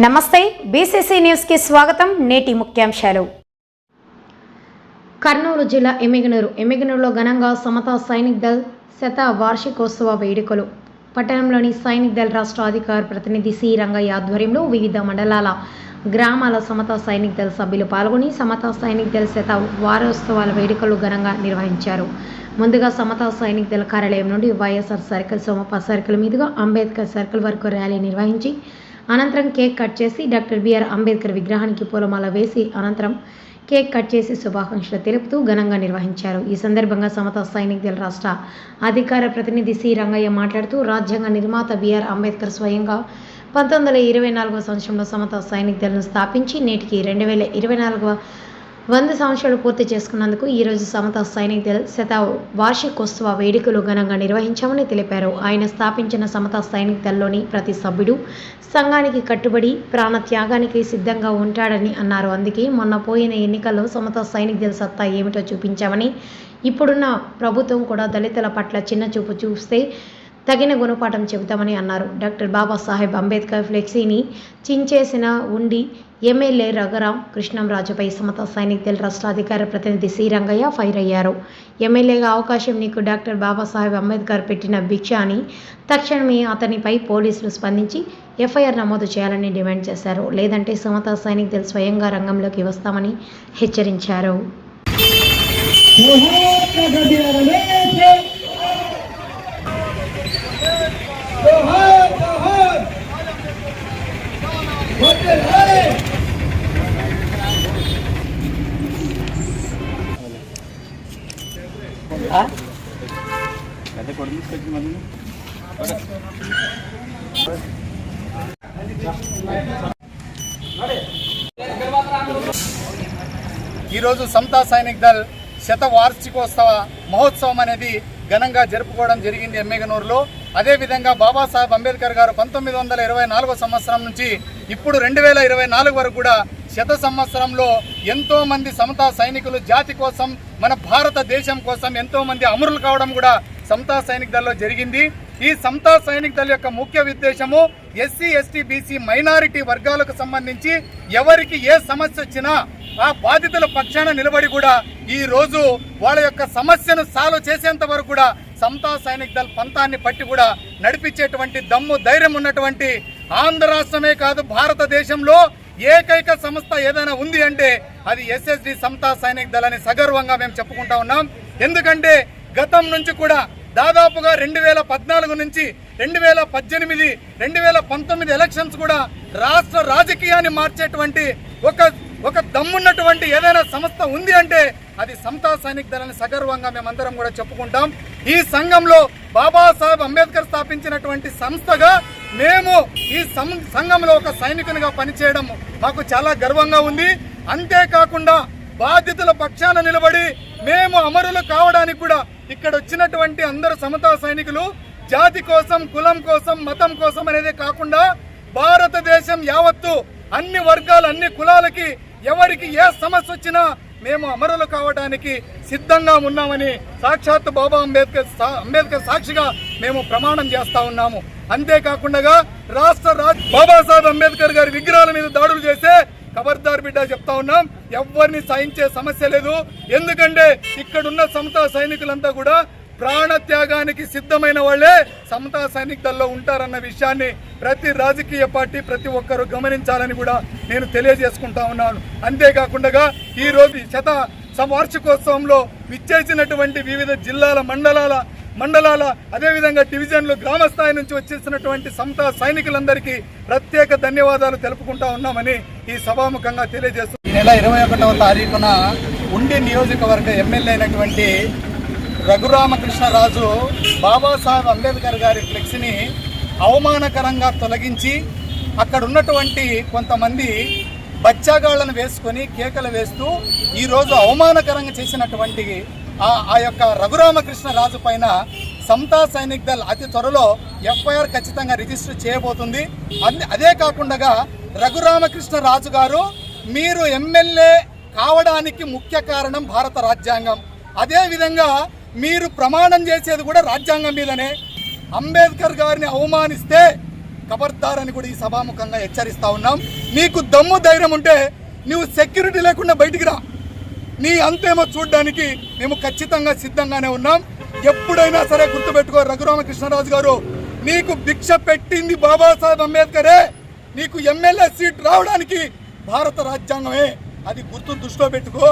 నమస్తే బీసీసీ న్యూస్కి స్వాగతం నేటి ముఖ్యాంశాలు. కర్నూలు జిల్లా ఎమ్మిగనూరు ఎమ్మిగనూరులో ఘనంగా సమతా సైనిక్ దళ్ శత వార్షికోత్సవ వేడుకలు. పట్టణంలోని సైనిక్ దళ్ రాష్ట్ర అధికార ప్రతినిధి సి. రంగయ్య ఆధ్వర్యంలో వివిధ మండలాల గ్రామాల సమతా సైనిక్ దళ సభ్యులు పాల్గొని సమతా సైనిక్ దళ శత వారోత్సవాల వేడుకలు ఘనంగా నిర్వహించారు. ముందుగా సమతా సైనిక్ దళ కార్యాలయం నుండి వైఎస్ఆర్ సర్కిల్ సోమప్ప సర్కిల్ మీదుగా అంబేద్కర్ సర్కిల్ వరకు ర్యాలీ నిర్వహించి అనంతరం కేక్ కట్ చేసి డాక్టర్ బిఆర్ అంబేద్కర్ విగ్రహానికి పూలమాల వేసి అనంతరం కేక్ కట్ చేసి శుభాకాంక్షలు తెలుపుతూ ఘనంగా నిర్వహించారు. ఈ సందర్భంగా సమత సైనిక దళ రాష్ట్ర అధికార ప్రతినిధి సి. రంగయ్య మాట్లాడుతూ రాజ్యాంగ నిర్మాత బిఆర్ అంబేద్కర్ స్వయంగా పంతొమ్మిది వందల ఇరవై నాలుగవ సంవత్సరంలో సమత సైనిక దళను స్థాపించి నేటికి రెండు వేల ఇరవై నాలుగవ వంద సంవత్సరాలు పూర్తి చేసుకున్నందుకు ఈరోజు సమత సైనిక దళ్ శత వార్షికోత్సవ వేడుకలు ఘనంగా నిర్వహించామని తెలిపారు. ఆయన స్థాపించిన సమత సైనిక దళలోని ప్రతి సభ్యుడు సంఘానికి కట్టుబడి ప్రాణ త్యాగానికి సిద్ధంగా ఉంటాడని అన్నారు. అందుకే మొన్న పోయిన ఎన్నికల్లో సమత సైనిక దళ సత్తా ఏమిటో చూపించామని ఇప్పుడున్న ప్రభుత్వం కూడా దళితుల పట్ల చిన్న చూపు చూస్తే తగిన గుణపాఠం చెబుతామని అన్నారు. డాక్టర్ బాబాసాహెబ్ అంబేద్కర్ ఫ్లెక్సీని చించేసిన ఉండి ఎమ్మెల్యే రఘురాం కృష్ణంరాజుపై సమత సైనిక దళ రాష్ట్ర ప్రతినిధి సి. రంగయ్య ఫైర్ అయ్యారు. ఎమ్మెల్యేగా అవకాశం నీకు డాక్టర్ బాబాసాహెబ్ అంబేద్కర్ పెట్టిన భిక్ష అని తక్షణమే అతనిపై పోలీసులు స్పందించి ఎఫ్ఐఆర్ నమోదు చేయాలని డిమాండ్ చేశారు. లేదంటే సమత సైనిక దళ స్వయంగా రంగంలోకి వస్తామని హెచ్చరించారు. ఈరోజు సమతా సైనిక్ దళ్ శత వార్షికోత్సవ మహోత్సవం అనేది ఘనంగా జరుపుకోవడం జరిగింది ఎమ్మెగనూరులో. అదేవిధంగా బాబాసాహెబ్ అంబేద్కర్ గారు పంతొమ్మిది వందల ఇరవై నాలుగో సంవత్సరం నుంచి ఇప్పుడు రెండు వేల ఇరవై నాలుగు వరకు కూడా శత సంవత్సరంలో ఎంతో మంది సమతా సైనికులు జాతి కోసం మన భారతదేశం కోసం ఎంతో మంది అమరులు కావడం కూడా సమతా సైనిక దళలో జరిగింది. ఈ సమతా సైనిక దళ యొక్క ముఖ్య ఉద్దేశము ఎస్సీ ఎస్టీ బీసీ మైనారిటీ వర్గాలకు సంబంధించి ఎవరికి ఏ సమస్య వచ్చినా ఆ బాధితుల పక్షాన నిలబడి కూడా ఈ రోజు వాళ్ళ యొక్క సమస్యను సాల్వ్ చేసేంత వరకు కూడా సమతా సైనిక్ దళ పంతాన్ని పట్టి కూడా నడిపించేటువంటి దమ్ము ధైర్యం ఉన్నటువంటి ఆంధ్ర రాష్ట్రమే కాదు భారతదేశంలో ఏకైక సంస్థ ఏదైనా ఉంది అంటే అది ఎస్ఎస్డి సమతా సైనిక్ దళ అని సగర్వంగా మేము చెప్పుకుంటా ఉన్నాం. ఎందుకంటే గతం నుంచి కూడా దాదాపుగా రెండు వేల పద్నాలుగు నుంచి రెండు వేల పద్దెనిమిది రెండు వేల పంతొమ్మిది ఎలక్షన్స్ కూడా రాష్ట్ర రాజకీయాన్ని మార్చేటువంటి ఒక ఒక దమ్మున్నటువంటి ఏదైనా సంస్థ ఉంది అంటే అది సమతా సైనిక్ దళాన్ని సగర్వంగా మేమందరం కూడా చెప్పుకుంటాం. ఈ సంఘంలో బాబాసాహెబ్ అంబేద్కర్ స్థాపించినటువంటి సంస్థగా మేము ఈ సం- సంఘంలో ఒక సైనికునిగా పనిచేయడం మాకు చాలా గర్వంగా ఉంది. అంతేకాకుండా బాధితుల పక్షాన నిలబడి మేము అమరులు కావడానికి కూడా ఇక్కడ వచ్చినటువంటి అందరు సమతా సైనికులు జాతి కోసం కులం కోసం మతం కోసం అనేది కాకుండా భారతదేశం యావత్తు అన్ని వర్గాలు అన్ని కులాలకి ఎవరికి ఏ సమస్య వచ్చినా మేము అమరులు కావడానికి సిద్ధంగా ఉన్నామని సాక్షాత్ బాబా అంబేద్కర్ సా- అంబేద్కర్ సాక్షిగా మేము ప్రమాణం చేస్తా ఉన్నాము. అంతేకాకుండా రాష్ట్ర రాజ్ బాబాసాహెబ్ అంబేద్కర్ గారి విగ్రహాల మీద దాడులు చేస్తే ఖబర్దార్ బిడ్డ చెప్తా ఉన్నాం. ఎవరిని సహించే సమస్య లేదు. ఎందుకంటే ఇక్కడున్న సమతా సైనికులంతా కూడా ప్రాణ త్యాగానికి సిద్ధమైన వాళ్ళే సమతా సైనిక దళలో ఉంటారన్న విషయాన్ని ప్రతి రాజకీయ పార్టీ ప్రతి ఒక్కరూ గమనించాలని కూడా నేను తెలియజేసుకుంటా ఉన్నాను. అంతేకాకుండా ఈ రోజు శత వార్షికోత్సవంలో విచ్చేసినటువంటి వివిధ జిల్లాల మండలాల మండలాల అదేవిధంగా డివిజన్లు గ్రామ స్థాయి నుంచి వచ్చేసినటువంటి సంత సైనికులందరికీ ప్రత్యేక ధన్యవాదాలు తెలుపుకుంటా ఉన్నామని ఈ సభాముఖంగా తెలియజేస్తుంది ఈ నెల ఇరవై ఒకటవ తారీఖున ఉండి నియోజకవర్గ ఎమ్మెల్యే అయినటువంటి రఘురామకృష్ణరాజు బాబాసాహెబ్ అంబేద్కర్ గారి ఫ్లెక్స్ని అవమానకరంగా తొలగించి అక్కడ ఉన్నటువంటి కొంతమంది బచ్చాగాళ్ళను వేసుకొని కేకలు వేస్తూ ఈరోజు అవమానకరంగా చేసినటువంటి ఆ యొక్క యొక్క రఘురామకృష్ణరాజు పైన సమతా సైనిక్ దళ్ అతి త్వరలో ఎఫ్ఐఆర్ ఖచ్చితంగా రిజిస్టర్ చేయబోతుంది. అదే- అదే కాకుండా రఘురామకృష్ణరాజు గారు మీరు ఎమ్మెల్యే కావడానికి ముఖ్య కారణం భారత రాజ్యాంగం. అదేవిధంగా మీరు ప్రమాణం చేసేది కూడా రాజ్యాంగం మీదనే. అంబేద్కర్ గారిని అవమానిస్తే ఖబర్దార్ అని కూడా ఈ సభాముఖంగా హెచ్చరిస్తా ఉన్నాం. నీకు దమ్ము ధైర్యం ఉంటే నువ్వు సెక్యూరిటీ లేకుండా బయటికి రా. నీ అంతేమో చూడడానికి మేము ఖచ్చితంగా సిద్ధంగానే ఉన్నాం. ఎప్పుడైనా సరే గుర్తుపెట్టుకో రఘురామకృష్ణరాజు గారు నీకు భిక్ష పెట్టింది బాబాసాహెబ్ అంబేద్కరే. నీకు ఎమ్మెల్యే సీట్ రావడానికి భారత రాజ్యాంగమే. అది గుర్తు దృష్టిలో పెట్టుకో.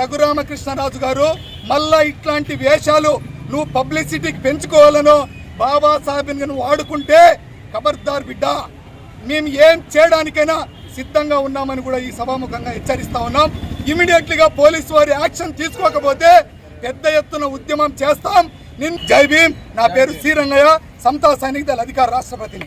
రఘురామకృష్ణరాజు గారు మళ్ళా ఇట్లాంటి వేషాలు నువ్వు పబ్లిసిటీకి పెంచుకోవాలనో బాబాసాహెబ్ని నువ్వు వాడుకుంటే ఖబర్దార్ బిడ్డ. మేము ఏం చేయడానికైనా సిద్ధంగా ఉన్నామని కూడా ఈ సభాముఖంగా హెచ్చరిస్తా ఉన్నాం. ఇమీడియట్లీగా పోలీసు వారి యాక్షన్ తీసుకోకపోతే పెద్ద ఎత్తున ఉద్యమం చేస్తాం. నిన్ జై భీమ్. నా పేరు శ్రీరంగయ్య సమతా సైనిక దళ అధికార రాష్ట్రపతిని.